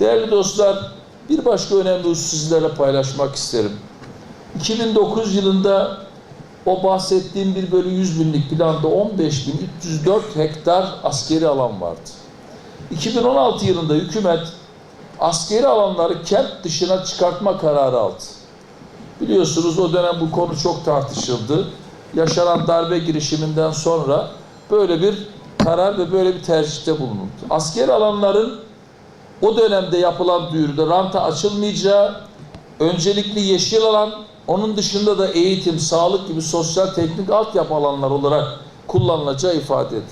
Değerli dostlar, bir başka önemli husus sizlerle paylaşmak isterim. 2009 yılında o bahsettiğim bir bölü 100 binlik planda 15.304 hektar askeri alan vardı. 2016 yılında hükümet askeri alanları kent dışına çıkartma kararı aldı. Biliyorsunuz o dönem bu konu çok tartışıldı. Yaşanan darbe girişiminden sonra böyle bir karar ve böyle bir tercihte bulunuldu. Askeri alanların o dönemde yapılan duyuruda ranta açılmayacağı, öncelikli yeşil alan, onun dışında da eğitim, sağlık gibi sosyal teknik altyapı alanlar olarak kullanılacağı ifade edildi.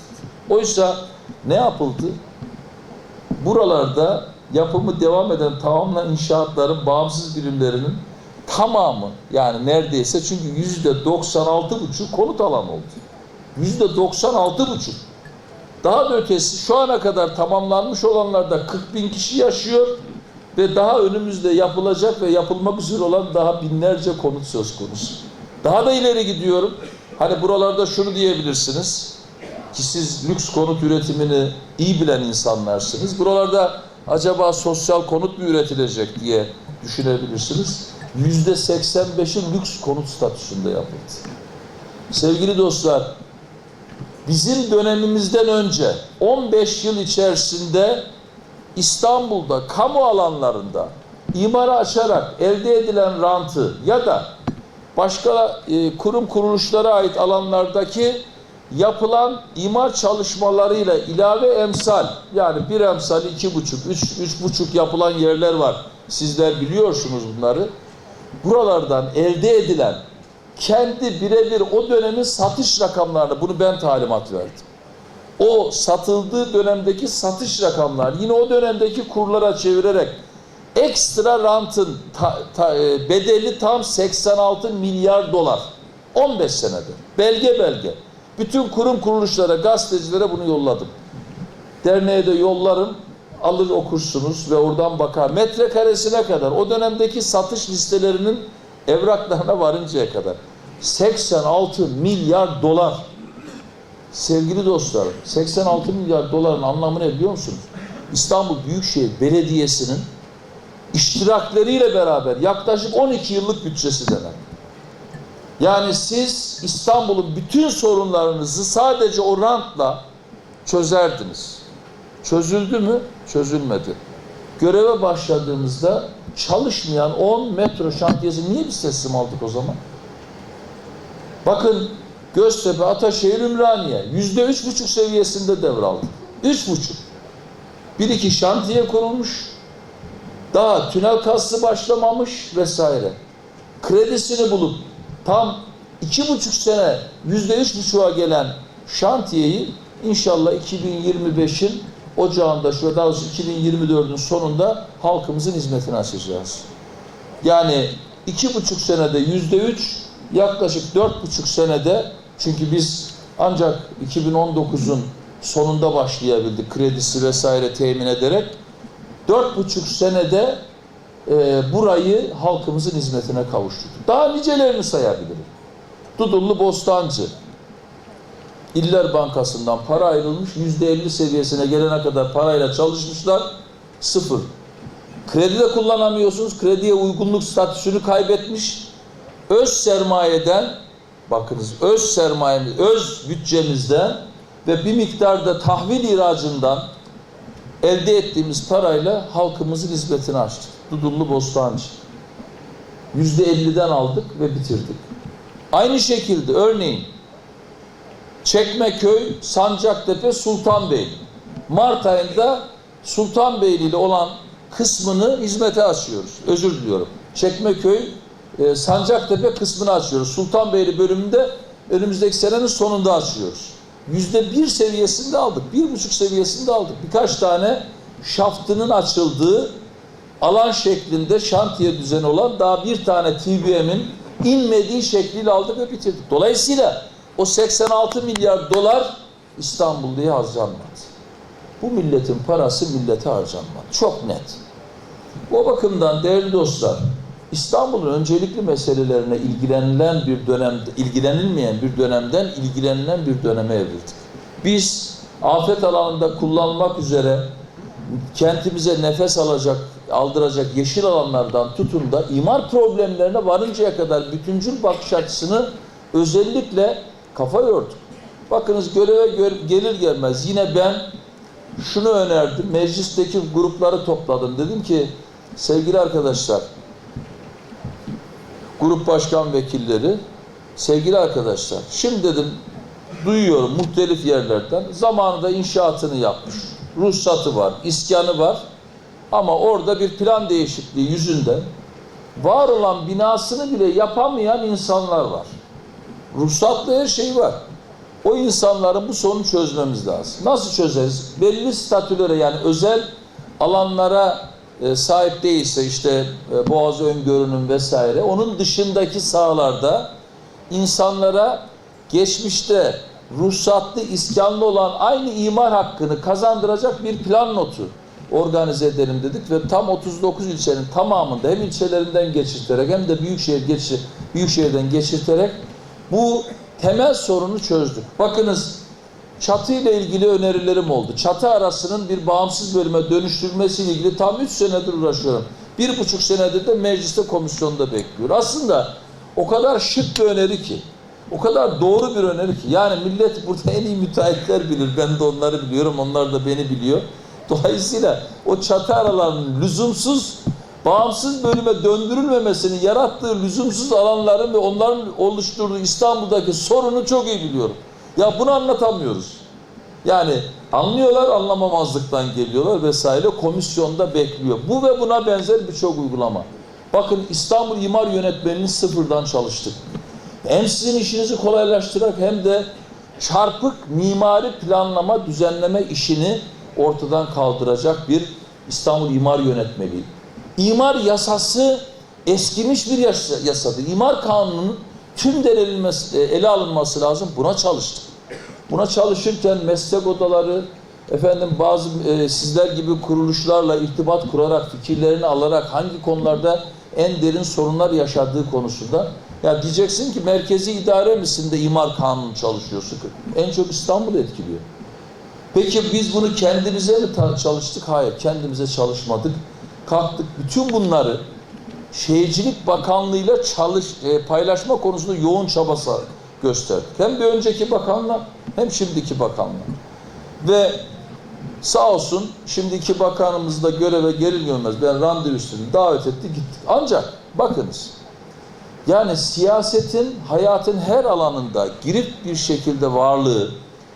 Oysa ne yapıldı? Buralarda yapımı devam eden tamamlanan inşaatların bağımsız birimlerinin tamamı yani neredeyse çünkü yüzde 96 buçuk konut alanı oldu. Yüzde 96 buçuk. Daha da ötesi şu ana kadar tamamlanmış olanlarda 40 bin kişi yaşıyor ve daha önümüzde yapılacak ve yapılmak üzere olan daha binlerce konut söz konusu. Daha da ileri gidiyorum. Hani buralarda şunu diyebilirsiniz ki siz lüks konut üretimini iyi bilen insanlarsınız. Buralarda acaba sosyal konut mu üretilecek diye düşünebilirsiniz. Yüzde 85'i lüks konut statüsünde yapıldı. Sevgili dostlar, bizim dönemimizden önce 15 yıl içerisinde İstanbul'da kamu alanlarında imara açarak elde edilen rantı ya da başka e, kurum kuruluşlara ait alanlardaki yapılan imar çalışmalarıyla ilave emsal yani bir emsal iki buçuk, üç, üç buçuk yapılan yerler var. Sizler biliyorsunuz bunları. Buralardan elde edilen kendi birebir o dönemin satış rakamlarını bunu ben talimat verdim. O satıldığı dönemdeki satış rakamlar yine o dönemdeki kurlara çevirerek ekstra rantın ta, ta, e, bedeli tam 86 milyar dolar. 15 senede. Belge belge. Bütün kurum kuruluşlara, gazetecilere bunu yolladım. Derneğe de yollarım, alır okursunuz ve oradan bakar. Metrekaresine kadar, o dönemdeki satış listelerinin evraklarına varıncaya kadar. 86 milyar dolar. Sevgili dostlarım, 86 milyar doların anlamı ne biliyor musunuz? İstanbul Büyükşehir Belediyesi'nin iştirakleriyle beraber yaklaşık 12 yıllık bütçesi demek. Yani siz İstanbul'un bütün sorunlarınızı sadece o rantla çözerdiniz. Çözüldü mü? Çözülmedi. Göreve başladığımızda çalışmayan 10 metro şantiyesi niye biz teslim aldık o zaman? Bakın Göztepe, Ataşehir, Ümraniye yüzde üç buçuk seviyesinde devraldı. Üç buçuk. Bir iki şantiye kurulmuş. Daha tünel kazısı başlamamış vesaire. Kredisini bulup tam iki buçuk sene yüzde üç buçuğa gelen şantiyeyi inşallah 2025'in ocağında şu daha doğrusu 2024'ün sonunda halkımızın hizmetine açacağız. Yani iki buçuk senede yüzde üç yaklaşık dört buçuk senede çünkü biz ancak 2019'un sonunda başlayabildik kredisi vesaire temin ederek dört buçuk senede e, burayı halkımızın hizmetine kavuşturduk. Daha nicelerini sayabilirim. Dudullu Bostancı İller Bankası'ndan para ayrılmış yüzde elli seviyesine gelene kadar parayla çalışmışlar sıfır. Kredi de kullanamıyorsunuz. Krediye uygunluk statüsünü kaybetmiş. Öz sermayeden bakınız öz sermayemiz, öz bütçemizden ve bir miktarda tahvil iracından elde ettiğimiz parayla halkımızın hizmetini açtık. Dudullu Bostancı. Yüzde elliden aldık ve bitirdik. Aynı şekilde örneğin Çekmeköy, Sancaktepe, Sultanbeyli. Mart ayında Sultanbeyli ile olan kısmını hizmete açıyoruz. Özür diliyorum. Çekmeköy, e, Sancaktepe kısmını açıyoruz. Sultanbeyli bölümünde önümüzdeki senenin sonunda açıyoruz. Yüzde bir seviyesinde aldık. Bir buçuk seviyesinde aldık. Birkaç tane şaftının açıldığı alan şeklinde şantiye düzeni olan daha bir tane TBM'in inmediği şekliyle aldık ve bitirdik. Dolayısıyla o 86 milyar dolar İstanbul diye harcanmadı. Bu milletin parası millete harcanmadı. Çok net. O bakımdan değerli dostlar, İstanbul'un öncelikli meselelerine ilgilenilen bir dönemde, ilgilenilmeyen bir dönemden ilgilenilen bir döneme evrildik. Biz afet alanında kullanmak üzere kentimize nefes alacak, aldıracak yeşil alanlardan tutun da imar problemlerine varıncaya kadar bütüncül bakış açısını özellikle kafa yorduk. Bakınız göreve gör- gelir gelmez yine ben şunu önerdim. Meclisteki grupları topladım. Dedim ki sevgili arkadaşlar grup başkan vekilleri sevgili arkadaşlar şimdi dedim duyuyorum muhtelif yerlerden zamanında inşaatını yapmış. Ruhsatı var, iskanı var ama orada bir plan değişikliği yüzünden var olan binasını bile yapamayan insanlar var. Ruhsatlı her şey var. O insanların bu sorunu çözmemiz lazım. Nasıl çözeriz? Belli statülere yani özel alanlara e, sahip değilse işte e, boğaz öngörünün vesaire onun dışındaki sahalarda insanlara geçmişte ruhsatlı iskanlı olan aynı imar hakkını kazandıracak bir plan notu organize edelim dedik ve tam 39 ilçenin tamamında hem ilçelerinden geçirterek hem de büyükşehir geçir, büyükşehirden geçirterek bu temel sorunu çözdük. Bakınız çatı ile ilgili önerilerim oldu. Çatı arasının bir bağımsız bölüme dönüştürülmesiyle ilgili tam 3 senedir uğraşıyorum. Bir buçuk senedir de mecliste komisyonda bekliyor. Aslında o kadar şık bir öneri ki, o kadar doğru bir öneri ki. Yani millet burada en iyi müteahhitler bilir. Ben de onları biliyorum, onlar da beni biliyor. Dolayısıyla o çatı aralarının lüzumsuz, bağımsız bölüme döndürülmemesinin yarattığı lüzumsuz alanların ve onların oluşturduğu İstanbul'daki sorunu çok iyi biliyorum. Ya bunu anlatamıyoruz. Yani anlıyorlar, anlamamazlıktan geliyorlar vesaire. Komisyonda bekliyor. Bu ve buna benzer birçok uygulama. Bakın İstanbul İmar Yönetmeliğini sıfırdan çalıştık. Hem sizin işinizi kolaylaştırarak hem de çarpık mimari planlama, düzenleme işini ortadan kaldıracak bir İstanbul İmar Yönetmeliği. İmar yasası eskimiş bir yasa, yasadır. İmar kanununun tüm ele, ele alınması lazım. Buna çalıştık. Buna çalışırken meslek odaları, efendim bazı e, sizler gibi kuruluşlarla irtibat kurarak, fikirlerini alarak hangi konularda en derin sorunlar yaşadığı konusunda ya diyeceksin ki merkezi idare misin de imar kanunu çalışıyorsun. En çok İstanbul etkiliyor. Peki biz bunu kendimize mi çalıştık? Hayır, kendimize çalışmadık. Kalktık bütün bunları Şehircilik Bakanlığı'yla çalış, e, paylaşma konusunda yoğun çabası gösterdik. Hem bir önceki bakanla hem şimdiki bakanla. Ve sağ olsun şimdiki bakanımız da göreve gelir gelmez ben randevu istedim davet etti gittik. Ancak bakınız yani siyasetin hayatın her alanında girip bir şekilde varlığı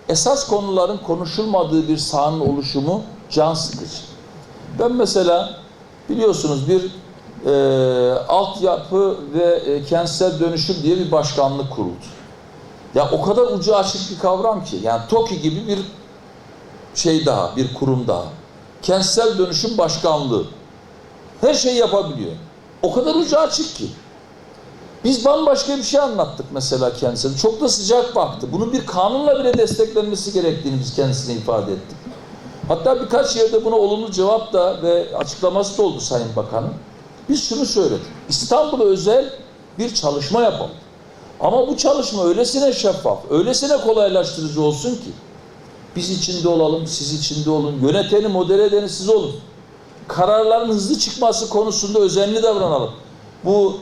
esas konuların konuşulmadığı bir sahanın oluşumu can sıkıcı. Ben mesela biliyorsunuz bir e, altyapı ve e, kentsel dönüşüm diye bir başkanlık kuruldu. Ya o kadar ucu açık bir kavram ki. Yani TOKİ gibi bir şey daha, bir kurum daha. Kentsel dönüşüm başkanlığı. Her şeyi yapabiliyor. O kadar ucu açık ki. Biz bambaşka bir şey anlattık mesela kendisine. Çok da sıcak baktı. Bunun bir kanunla bile desteklenmesi gerektiğini biz kendisine ifade ettik. Hatta birkaç yerde buna olumlu cevap da ve açıklaması da oldu Sayın Bakan'ın. Biz şunu söyledik. İstanbul'a özel bir çalışma yapalım. Ama bu çalışma öylesine şeffaf, öylesine kolaylaştırıcı olsun ki biz içinde olalım, siz içinde olun, yöneteni, modere edeni siz olun. Kararların hızlı çıkması konusunda özenli davranalım. Bu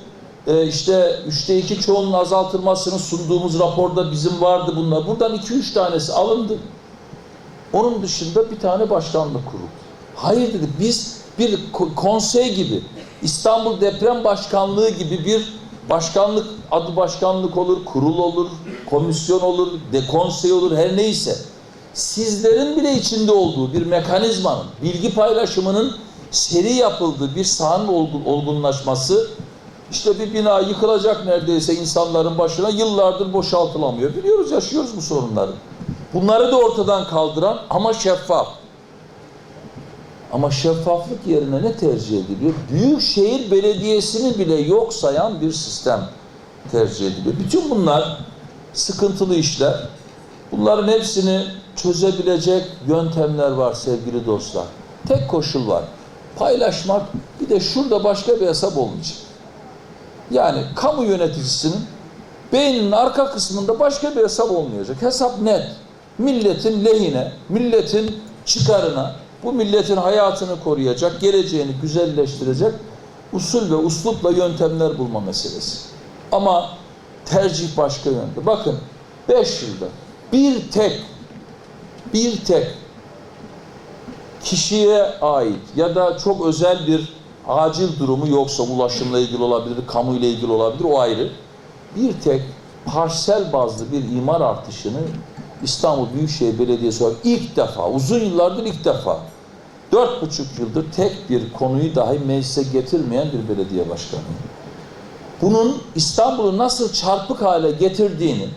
e, işte üçte iki çoğunun azaltılmasını sunduğumuz raporda bizim vardı bunlar. Buradan iki üç tanesi alındı. Onun dışında bir tane başkanlık kuruldu. Hayır dedi biz bir konsey gibi İstanbul Deprem Başkanlığı gibi bir başkanlık adı başkanlık olur, kurul olur, komisyon olur, de konsey olur her neyse sizlerin bile içinde olduğu bir mekanizmanın, bilgi paylaşımının seri yapıldığı bir sahanın olgunlaşması işte bir bina yıkılacak neredeyse insanların başına yıllardır boşaltılamıyor. Biliyoruz yaşıyoruz bu sorunları. Bunları da ortadan kaldıran ama şeffaf. Ama şeffaflık yerine ne tercih ediliyor? Büyükşehir Belediyesi'ni bile yok sayan bir sistem tercih ediliyor. Bütün bunlar sıkıntılı işler. Bunların hepsini çözebilecek yöntemler var sevgili dostlar. Tek koşul var. Paylaşmak bir de şurada başka bir hesap olmayacak. Yani kamu yöneticisinin beyninin arka kısmında başka bir hesap olmayacak. Hesap net. Milletin lehine, milletin çıkarına, bu milletin hayatını koruyacak, geleceğini güzelleştirecek usul ve uslupla yöntemler bulma meselesi. Ama tercih başka yönde. Bakın 5 yılda bir tek bir tek kişiye ait ya da çok özel bir acil durumu yoksa ulaşımla ilgili olabilir, kamuyla ilgili olabilir o ayrı. Bir tek parsel bazlı bir imar artışını İstanbul Büyükşehir Belediyesi olarak ilk defa, uzun yıllardır ilk defa dört buçuk yıldır tek bir konuyu dahi meclise getirmeyen bir belediye başkanı. Bunun İstanbul'u nasıl çarpık hale getirdiğini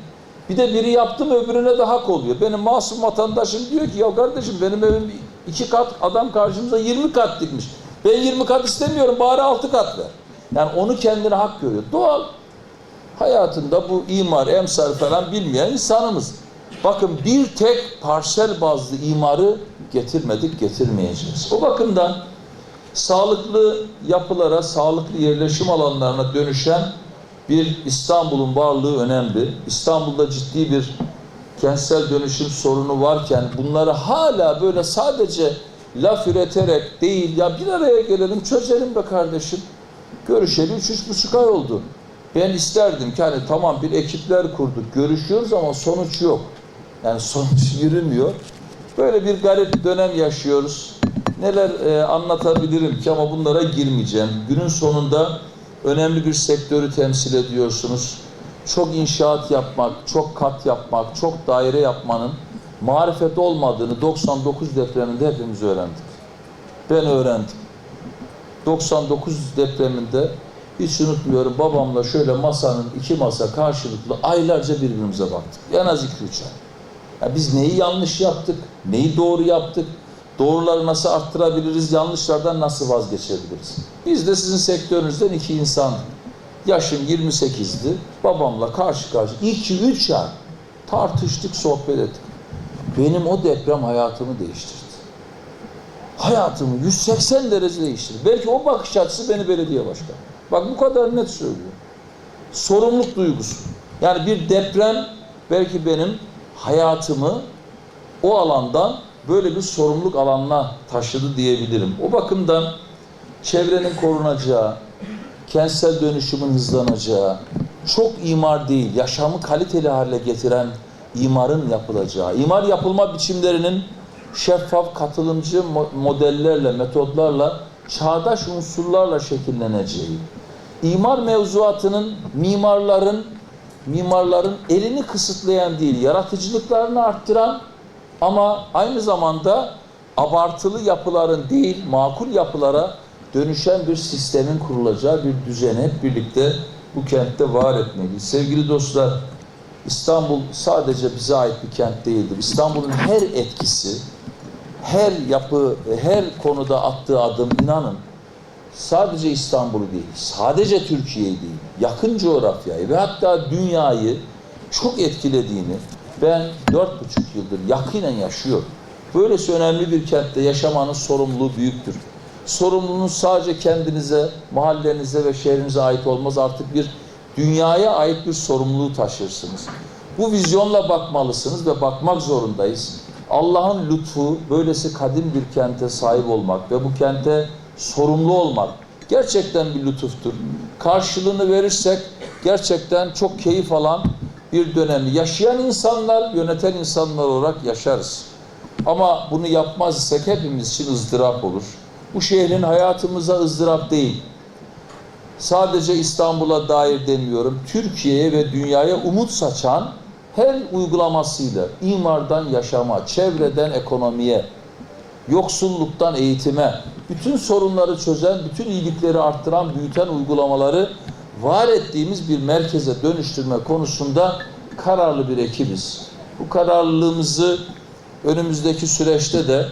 bir de biri yaptı mı öbürüne de hak oluyor. Benim masum vatandaşım diyor ki ya kardeşim benim evim iki kat adam karşımıza 20 kat dikmiş. Ben 20 kat istemiyorum bari 6 kat ver. Yani onu kendine hak görüyor. Doğal. Hayatında bu imar, emsal falan bilmeyen insanımız. Bakın bir tek parsel bazlı imarı getirmedik, getirmeyeceğiz. O bakımdan sağlıklı yapılara, sağlıklı yerleşim alanlarına dönüşen bir İstanbul'un varlığı önemli. İstanbul'da ciddi bir kentsel dönüşüm sorunu varken bunları hala böyle sadece laf üreterek değil ya bir araya gelelim çözelim be kardeşim. Görüşeli üç, üç buçuk ay oldu. Ben isterdim ki hani tamam bir ekipler kurduk, görüşüyoruz ama sonuç yok. Yani sonuç yürümüyor. Böyle bir garip dönem yaşıyoruz. Neler e, anlatabilirim ki ama bunlara girmeyeceğim. Günün sonunda önemli bir sektörü temsil ediyorsunuz. Çok inşaat yapmak, çok kat yapmak, çok daire yapmanın marifet olmadığını 99 depreminde hepimiz öğrendik. Ben öğrendim. 99 depreminde hiç unutmuyorum babamla şöyle masanın iki masa karşılıklı aylarca birbirimize baktık. En az 2-3 ay. Ya biz neyi yanlış yaptık, neyi doğru yaptık, doğruları nasıl arttırabiliriz, yanlışlardan nasıl vazgeçebiliriz? Biz de sizin sektörünüzden iki insandık. Yaşım 28'di. Babamla karşı karşı 2-3 ay tartıştık, sohbet ettik. Benim o deprem hayatımı değiştirdi. Hayatımı 180 derece değiştirdi. Belki o bakış açısı beni belediye başkanı. Bak bu kadar net söylüyorum. Sorumluluk duygusu. Yani bir deprem belki benim hayatımı o alandan böyle bir sorumluluk alanına taşıdı diyebilirim. O bakımdan çevrenin korunacağı, kentsel dönüşümün hızlanacağı, çok imar değil, yaşamı kaliteli hale getiren imarın yapılacağı, imar yapılma biçimlerinin şeffaf, katılımcı mo- modellerle, metodlarla, çağdaş unsurlarla şekilleneceği, imar mevzuatının mimarların mimarların elini kısıtlayan değil, yaratıcılıklarını arttıran ama aynı zamanda abartılı yapıların değil, makul yapılara dönüşen bir sistemin kurulacağı bir düzeni hep birlikte bu kentte var etmeliyiz. Sevgili dostlar, İstanbul sadece bize ait bir kent değildir. İstanbul'un her etkisi, her yapı, her konuda attığı adım inanın sadece İstanbul'u değil, sadece Türkiye'yi değil, yakın coğrafyayı ve hatta dünyayı çok etkilediğini ben dört buçuk yıldır yakinen yaşıyorum. Böylesi önemli bir kentte yaşamanın sorumluluğu büyüktür. Sorumluluğunuz sadece kendinize, mahallenize ve şehrinize ait olmaz. Artık bir dünyaya ait bir sorumluluğu taşırsınız. Bu vizyonla bakmalısınız ve bakmak zorundayız. Allah'ın lütfu böylesi kadim bir kente sahip olmak ve bu kente sorumlu olmak gerçekten bir lütuftur. Karşılığını verirsek gerçekten çok keyif alan bir dönemi yaşayan insanlar, yöneten insanlar olarak yaşarız. Ama bunu yapmaz isek hepimiz için ızdırap olur. Bu şehrin hayatımıza ızdırap değil. Sadece İstanbul'a dair demiyorum. Türkiye'ye ve dünyaya umut saçan her uygulamasıyla imardan yaşama, çevreden ekonomiye, yoksulluktan eğitime, bütün sorunları çözen, bütün iyilikleri arttıran, büyüten uygulamaları var ettiğimiz bir merkeze dönüştürme konusunda kararlı bir ekibiz. Bu kararlılığımızı önümüzdeki süreçte de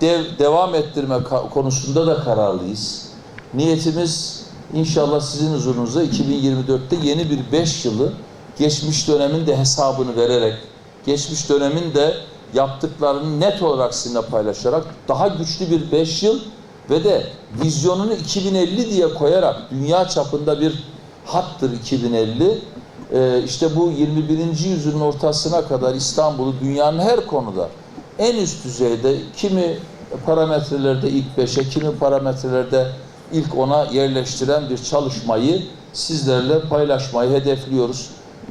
dev, devam ettirme konusunda da kararlıyız. Niyetimiz inşallah sizin huzurunuzda 2024'te yeni bir 5 yılı geçmiş dönemin de hesabını vererek, geçmiş dönemin de yaptıklarını net olarak sizinle paylaşarak daha güçlü bir 5 yıl ve de vizyonunu 2050 diye koyarak dünya çapında bir hattır 2050. Ee, işte bu 21. yüzyılın ortasına kadar İstanbul'u dünyanın her konuda en üst düzeyde kimi parametrelerde ilk 5'e, kimi parametrelerde ilk 10'a yerleştiren bir çalışmayı sizlerle paylaşmayı hedefliyoruz.